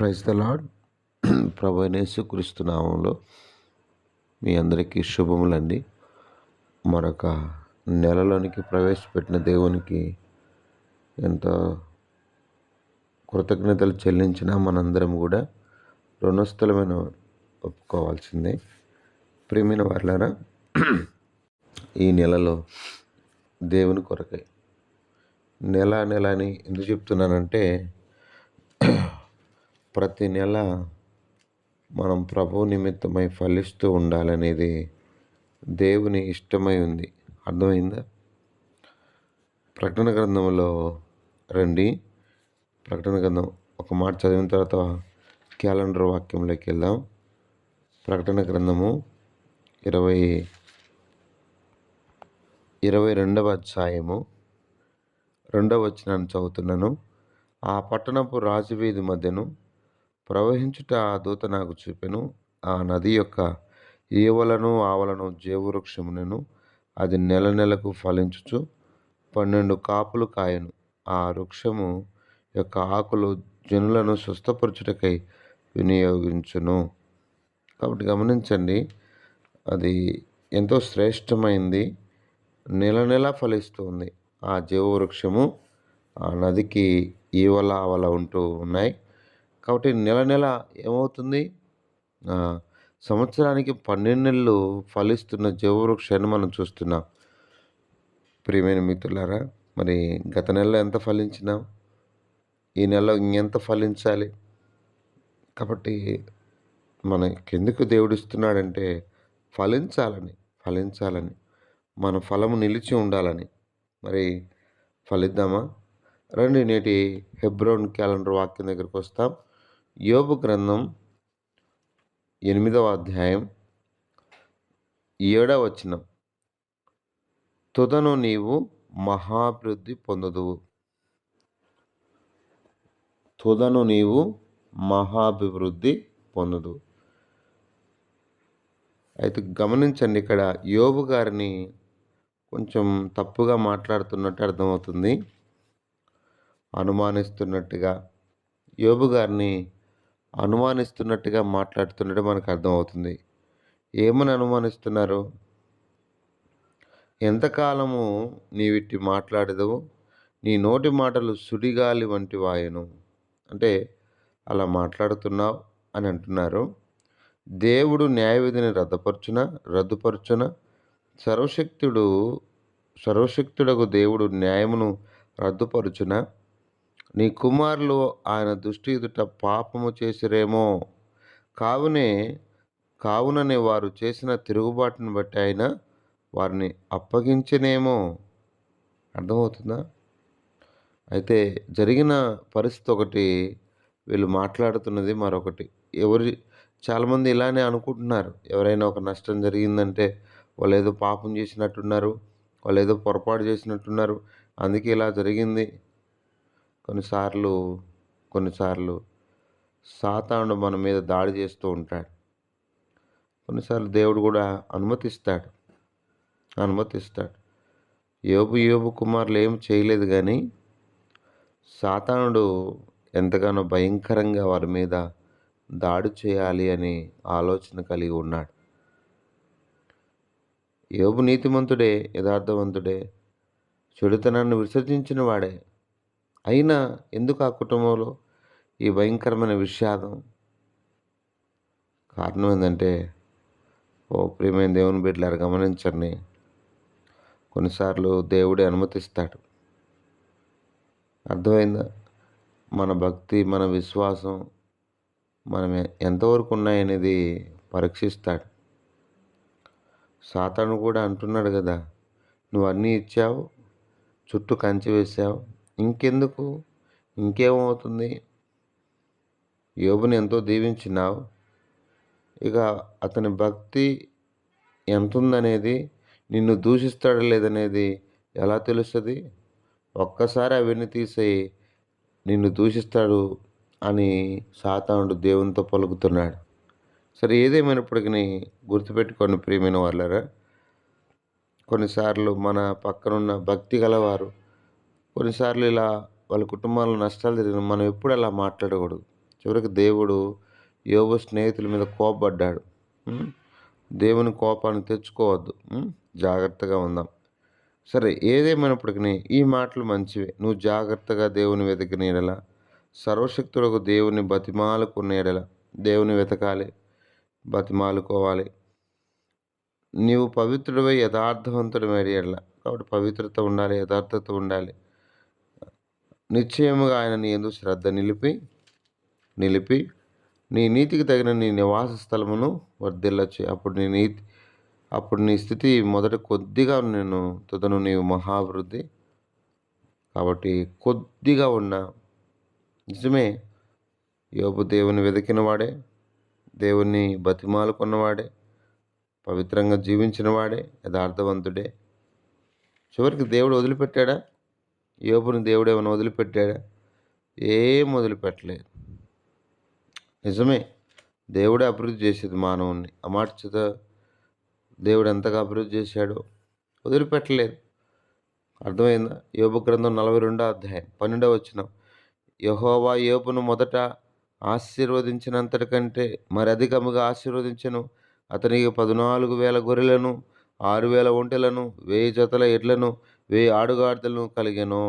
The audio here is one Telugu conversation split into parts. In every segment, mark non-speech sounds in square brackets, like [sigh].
ప్రైజ్ ద లాడ్ ప్రభు క్రీస్తునామంలో మీ అందరికీ శుభములండి. మరొక నెలలోనికి ప్రవేశపెట్టిన దేవునికి ఎంతో కృతజ్ఞతలు చెల్లించిన మనందరం కూడా రుణస్థలమైన ఒప్పుకోవాల్సిందే. ప్రేమిన వాళ్ళారా ఈ నెలలో దేవుని కొరకై నెల నెల అని ఎందుకు చెప్తున్నానంటే ప్రతి నెల మనం ప్రభు నిమిత్తమై ఫలిస్తూ ఉండాలనేది దేవుని ఇష్టమై ఉంది. అర్థమైందా? ప్రకటన గ్రంథంలో రండి. ప్రకటన గ్రంథం ఒక మాట చదివిన తర్వాత క్యాలెండర్ వాక్యంలోకి వెళ్దాం. ప్రకటన గ్రంథము ఇరవై ఇరవై రెండవ అధ్యాయము రెండవ వచ్చినాన్ని చదువుతున్నాను. ఆ పట్టణపు రాజవీధి మధ్యను ప్రవహించుట ఆ దూత నాకు చూపెను ఆ నది యొక్క ఈవలను ఆవలను జీవవృక్షమునను అది నెల నెలకు ఫలించుచు పన్నెండు కాపులు కాయను. ఆ వృక్షము యొక్క ఆకులు జనులను స్వస్థపరచుటకై వినియోగించును. కాబట్టి గమనించండి అది ఎంతో శ్రేష్టమైంది నెల నెల ఫలిస్తుంది. ఆ జీవవృక్షము ఆ నదికి ఈవల ఆవల ఉంటూ ఉన్నాయి. కాబట్టి నెల నెల ఏమవుతుంది? సంవత్సరానికి పన్నెండు నెలలు ఫలిస్తున్న జీవవృక్షాన్ని మనం చూస్తున్నాం. ప్రియమైన మిత్రులారా మరి గత నెలలో ఎంత ఫలించినాం? ఈ నెలలో ఇంకెంత ఫలించాలి? కాబట్టి మనకెందుకు దేవుడిస్తున్నాడంటే ఫలించాలని ఫలించాలని మన ఫలము నిలిచి ఉండాలని. మరి ఫలిద్దామా? రండి నేటి హెబ్రోన్ క్యాలెండర్ వాక్యం దగ్గరికి వస్తాం. యోబు గ్రంథం ఎనిమిదవ అధ్యాయం ఏడవ వచనం. తుదను నీవు మహాభివృద్ధి పొందదువు. తుదను నీవు మహాభివృద్ధి పొందదు అయితే గమనించండి ఇక్కడ యోబు గారిని కొంచెం తప్పుగా మాట్లాడుతున్నట్టు అర్థమవుతుంది. అనుమానిస్తున్నట్టుగా యోబు గారిని అనుమానిస్తున్నట్టుగా మాట్లాడుతున్నట్టు మనకు అర్థమవుతుంది. ఏమని అనుమానిస్తున్నారు? ఎంతకాలము నీవిట్టి మాట్లాడేదవు నీ నోటి మాటలు సుడిగాలి వంటి వాయను. అంటే అలా మాట్లాడుతున్నావు అని అంటున్నారు. దేవుడు న్యాయవిధిని రద్దుపరచున? రద్దుపరచున? సర్వశక్తుడు సర్వశక్తుడకు దేవుడు న్యాయమును రద్దుపరచున? నీ కుమారులు ఆయన దృష్టి ఎదుట పాపము చేసిరేమో. కావునే కావుననే వారు చేసిన తిరుగుబాటును బట్టి ఆయన వారిని అప్పగించనేమో. అర్థమవుతుందా? అయితే జరిగిన పరిస్థితి ఒకటి వీళ్ళు మాట్లాడుతున్నది మరొకటి. ఎవరి చాలామంది ఇలానే అనుకుంటున్నారు. ఎవరైనా ఒక నష్టం జరిగిందంటే వాళ్ళు ఏదో పాపం చేసినట్టున్నారు వాళ్ళు ఏదో పొరపాటు చేసినట్టున్నారు అందుకే ఇలా జరిగింది. కొన్నిసార్లు కొన్నిసార్లు సాతానుడు మన మీద దాడి చేస్తూ ఉంటాడు. కొన్నిసార్లు దేవుడు కూడా అనుమతిస్తాడు. అనుమతిస్తాడు. యోబు యోబు కుమారులు ఏం చేయలేదు కానీ సాతానుడు ఎంతగానో భయంకరంగా వారి మీద దాడి చేయాలి అని ఆలోచన కలిగి ఉన్నాడు. యోబు నీతిమంతుడే యథార్థవంతుడే చెడుతనాన్ని విసర్జించిన వాడే అయినా ఎందుకు ఆ కుటుంబంలో ఈ భయంకరమైన విషాదం? కారణం ఏంటంటే ఓ ప్రియమైన దేవుని బిడ్డలారు గమనించండి. కొన్నిసార్లు దేవుడే అనుమతిస్తాడు. అర్థమైందా? మన భక్తి మన విశ్వాసం మనం ఎంతవరకు ఉన్నాయనేది పరీక్షిస్తాడు. సాతాను కూడా అంటున్నాడు కదా నువ్వు అన్నీ ఇచ్చావు చుట్టూ కంచి వేసావు ఇంకెందుకు? ఇంకేమవుతుంది? యోబుని ఎంతో దీవించినావు. ఇక అతని భక్తి ఎంత ఉందనేది నిన్ను దూషిస్తాడు లేదనేది ఎలా తెలుస్తుంది? ఒక్కసారి అవన్నీ తీసేయి నిన్ను దూషిస్తాడు అని సాతానుడు దేవునితో పలుకుతున్నాడు. సరే ఏదేమైనప్పటికీ గుర్తుపెట్టుకోండి ప్రియమైన వాళ్ళరా కొన్నిసార్లు మన పక్కనున్న భక్తి గలవారు కొన్నిసార్లు ఇలా వాళ్ళ కుటుంబాల్లో నష్టాలు జరిగిన మనం ఎప్పుడు అలా మాట్లాడకూడదు. చివరికి దేవుడు యోబు స్నేహితుల మీద కోపడ్డాడు దేవుని కోపాన్ని తెచ్చుకోవద్దు. జాగ్రత్తగా ఉందాం. సరే ఏదేమైనప్పటికీ ఈ మాటలు మంచివే. నువ్వు జాగ్రత్తగా దేవుని వెతికిన ఎడల సర్వశక్తులకు దేవుని బతిమాలుకున్న ఎడల దేవుని వెతకాలి బతిమాలుకోవాలి. నీవు పవిత్రుడివై యథార్థవంతుడు ఎడల. కాబట్టి పవిత్రత ఉండాలి యథార్థత ఉండాలి. నిశ్చయముగా ఆయన నీ ఎందు శ్రద్ధ నిలిపి నిలిపి నీ నీతికి తగిన నీ నివాస స్థలమును వర్ధిల్లచ్చు అప్పుడు నీ నీతి అప్పుడు నీ స్థితి మొదట కొద్దిగా నేను తుదను నీవు మహాభివృద్ధి కాబట్టి కొద్దిగా ఉన్న నిజమే యోపు దేవుని వెతికిన వాడే దేవుని బతిమాలుకున్నవాడే పవిత్రంగా జీవించిన వాడే యథార్థవంతుడే. చివరికి దేవుడు వదిలిపెట్టాడా? యోబుని దేవుడు ఏమైనా వదిలిపెట్టాడా? ఏం వదిలిపెట్టలేదు. నిజమే దేవుడే అభివృద్ధి చేసేది మానవుణ్ణి. ఆ దేవుడు ఎంతగా అభివృద్ధి చేశాడో వదిలిపెట్టలేదు. అర్థమైందా? యోబు గ్రంథం నలభై రెండో అధ్యాయం పన్నెండవ వచ్చిన యహోవా యోబును మొదట ఆశీర్వదించినంతటికంటే మరి అధికముగా ఆశీర్వదించను. అతనికి పద్నాలుగు వేల గొర్రెలను ఆరు వేల ఒంటెలను వెయ్యి జతల ఎడ్లను వెయ్యి ఆడుగాడిదలను కలిగాను.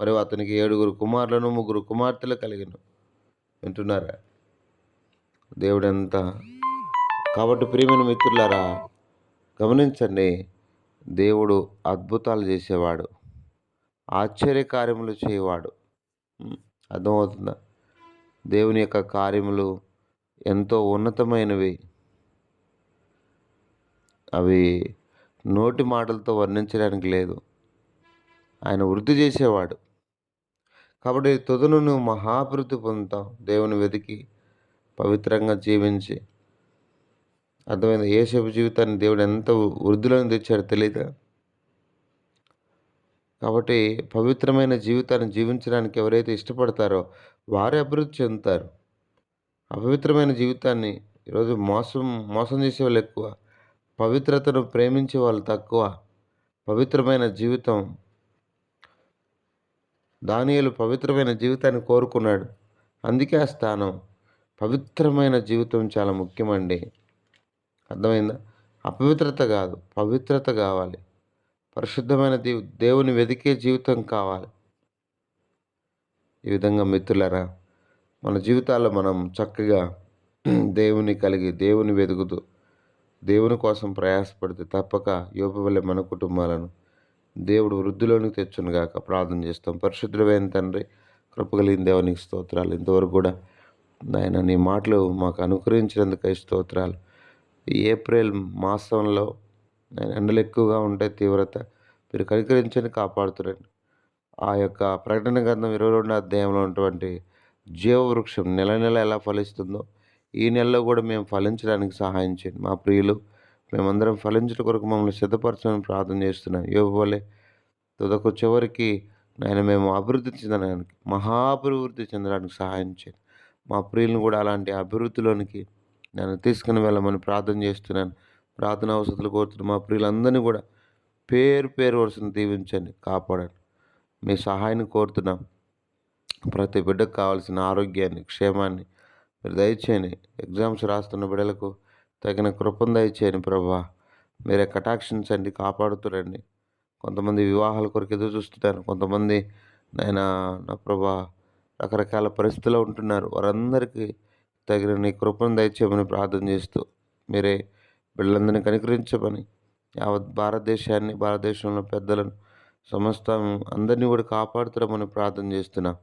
మరి అతనికి ఏడుగురు కుమారులను ముగ్గురు కుమార్తెలు కలిగాను వింటున్నారా దేవుడు ఎంత కాబట్టి ప్రియమైన మిత్రులారా గమనించండి దేవుడు అద్భుతాలు చేసేవాడు ఆశ్చర్య కార్యములు చేయవాడు అర్థమవుతుందా? దేవుని యొక్క కార్యములు ఎంతో ఉన్నతమైనవి. అవి నోటి మాటలతో వర్ణించడానికి లేదు. ఆయన వృద్ధి చేసేవాడు. కాబట్టి తుదను నువ్వు మహాభివృద్ధి పొందుతావు. దేవుని వెతికి పవిత్రంగా జీవించి. అర్థమైంది? ఏసేపు జీవితాన్ని దేవుడు ఎంత వృద్ధిలోకి తెచ్చాడో తెలియదా కాబట్టి పవిత్రమైన జీవితాన్ని జీవించడానికి ఎవరైతే ఇష్టపడతారో వారే అభివృద్ధి చెందుతారు. అపవిత్రమైన జీవితాన్ని ఈరోజు మోసం మోసం చేసే వాళ్ళు ఎక్కువ. పవిత్రతను ప్రేమించే వాళ్ళు తక్కువ. పవిత్రమైన జీవితం. దానియలు పవిత్రమైన జీవితాన్ని కోరుకున్నాడు. అందుకే ఆ స్థానం. పవిత్రమైన జీవితం చాలా ముఖ్యమండి. అర్థమైందా? అపవిత్రత కాదు పవిత్రత కావాలి. పరిశుద్ధమైన దేవు దేవుని వెతికే జీవితం కావాలి. ఈ విధంగా మిత్రులరా మన జీవితాల్లో మనం చక్కగా [clears throat] దేవుని కలిగి దేవుని వెతుకుతూ దేవుని కోసం ప్రయాసపడితే తప్పక యోప మన కుటుంబాలను దేవుడు వృద్ధిలోనికి తెచ్చును గాక. ప్రార్థన చేస్తాం. పరిశుద్ధమైన తండ్రి కృపగలిగిన దేవునికి స్తోత్రాలు. ఇంతవరకు కూడా నాయన నీ మాటలు మాకు అనుకరించినందుకై స్తోత్రాలు. ఏప్రిల్ మాసంలో ఎండలు ఎక్కువగా ఉంటాయి తీవ్రత మీరు కనికరించని కాపాడుతురండి. ఆ యొక్క ప్రకటన గ్రంథం ఇరవై రెండో అధ్యాయంలో ఉన్నటువంటి జీవవృక్షం నెల నెల ఎలా ఫలిస్తుందో ఈ నెలలో కూడా మేము ఫలించడానికి సహాయం చేయండి. మా ప్రియులు మేమందరం ఫలించడం కొరకు మమ్మల్ని సిద్ధపరచమని ప్రార్థన చేస్తున్నాం. ఇవ్వబోలే తుదకు చివరికి నాయన మేము అభివృద్ధి చెందడానికి మహాభివృద్ధి చెందడానికి సహాయం చేయండి. మా ప్రియులను కూడా అలాంటి అభివృద్ధిలోనికి నన్ను తీసుకుని వెళ్ళమని ప్రార్థన చేస్తున్నాను. ప్రార్థన అవసరాలు కోరుతున్న మా ప్రియులందరినీ కూడా పేరు పేరు వరుసను దీవించండి కాపాడండి. మీ సహాయాన్ని కోరుతున్నాం. ప్రతి బిడ్డకు కావాల్సిన ఆరోగ్యాన్ని క్షేమాన్ని మీరు దయచేయండి. ఎగ్జామ్స్ రాస్తున్న బిడ్డలకు తగిన కృపను దయచేయండి ప్రభా. మీరే కటాక్షించండి కాపాడుతురండి. కొంతమంది వివాహాల కొరకు ఎదురు చూస్తున్నారు. కొంతమంది నాయన నా ప్రభా రకరకాల పరిస్థితుల్లో ఉంటున్నారు. వారందరికీ తగిన నీ కృపను దయచేయమని ప్రార్థన చేస్తూ మీరే వీళ్ళందరినీ కనికరించమని యావత్ భారతదేశాన్ని భారతదేశంలో పెద్దలను సమస్త అందరినీ కూడా కాపాడుతారమని ప్రార్థన చేస్తున్నాం.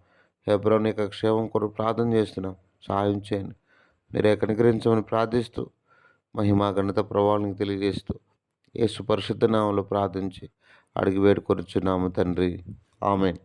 హెబ్రోన్ యొక్క క్షేమం కొరకు ప్రార్థన చేస్తున్నాం. సహాయం చేయండి. మీరే కనికరించమని ప్రార్థిస్తూ మహిమా ఘనత ప్రభావానికి తెలియజేస్తూ యేసు పరిశుద్ధ నామంలో ప్రార్థించి అడిగి వేడుకొనిచున్నాము తండ్రి. ఆమెన్.